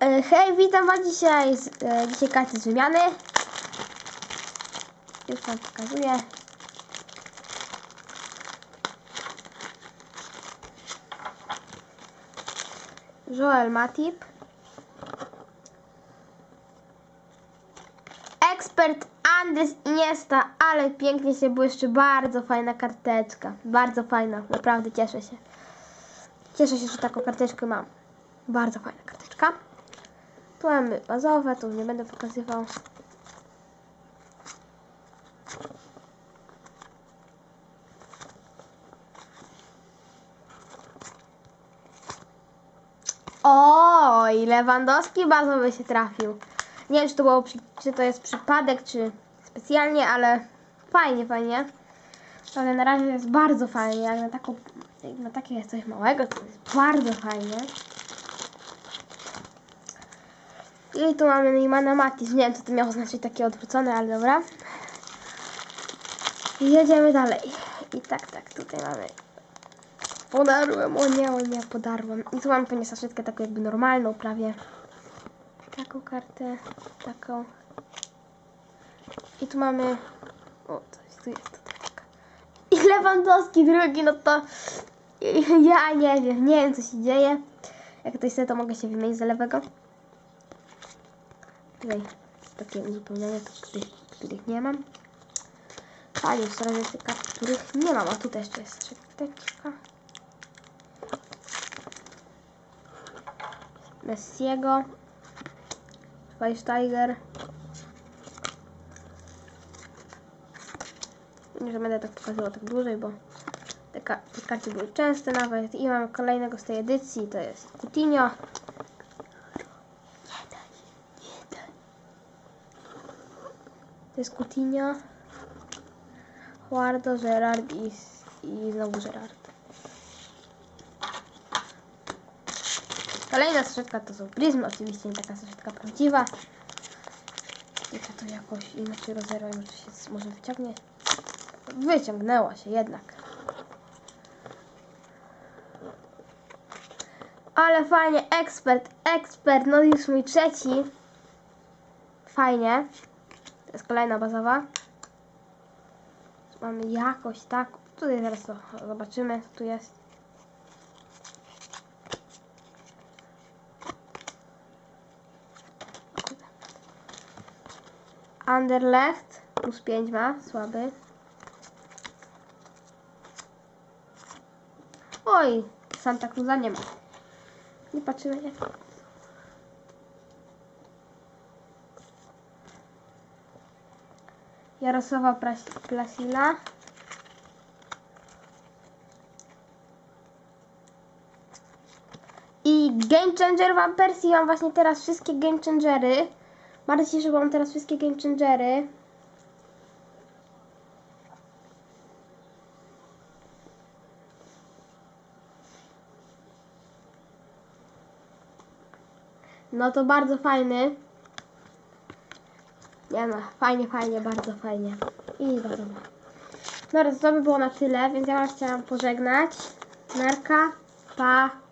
E, Hej, witam was dzisiaj, e, dzisiaj karty z wymiany. Już wam pokazuję. Joel Matip. Ekspert Andres Iniesta, ale pięknie się błyszczy. Bardzo fajna karteczka. Bardzo fajna, naprawdę cieszę się. Cieszę się, że taką karteczkę mam. Bardzo fajna karteczka. Tu mamy bazowe, tu nie będę pokazywał. Oj, Lewandowski bazowy się trafił. Nie wiem, czy to, było, czy to jest przypadek, czy specjalnie, ale fajnie, fajnie. Ale na razie jest bardzo fajnie, jak na, taką, jak na takie coś małego, to jest bardzo fajnie. I tu mamy Neymana Matis. Nie wiem, co to miało znaczyć takie odwrócone, ale dobra. I jedziemy dalej. I tak, tak, tutaj mamy. Podarłem, o nie, o nie, podarłem. I tu mamy pewnie saszetkę taką jakby normalną prawie. Taką kartę, taką. I tu mamy... O, coś tu jest, taka. I Lewandowski drugi, no to... Ja nie wiem, nie wiem co się dzieje. Jak ktoś chce, to mogę się wymienić za lewego. Tutaj takie uzupełnienia, których, których nie mam. A jest kart, których nie mam, a tu też jest szepteczka. Messiego. Schweinsteiger. Nie, będę tak pokazywał tak dłużej, bo te, ka- te karty były częste nawet. I mamy kolejnego z tej edycji, to jest Coutinho. To jest Coutinho. Juardo, Gerard i, i znowu Gerard. Kolejna saszetka to są pryzmy, oczywiście nie taka saszetka prawdziwa. Jeszcze to jakoś inaczej rozerwam, może się może wyciągnie. Wyciągnęła się jednak. Ale fajnie, ekspert, ekspert, no już mój trzeci. Fajnie. To jest kolejna bazowa. Mamy jakoś tak. Tutaj zaraz to zobaczymy, co tu jest. Anderlecht plus 5 ma, słaby. Oj, Santa Cruza nie ma. Nie patrzymy, nie? Jarosława Plasila. I Game Changer Van Persie. Mam właśnie teraz wszystkie Game Changery. Bardzo się bo mam teraz wszystkie Game Changery. No to bardzo fajny. Nie no, fajnie, fajnie, bardzo fajnie. I bardzo. No raz, to by było na tyle, więc ja was chciałam pożegnać. Narka, pa.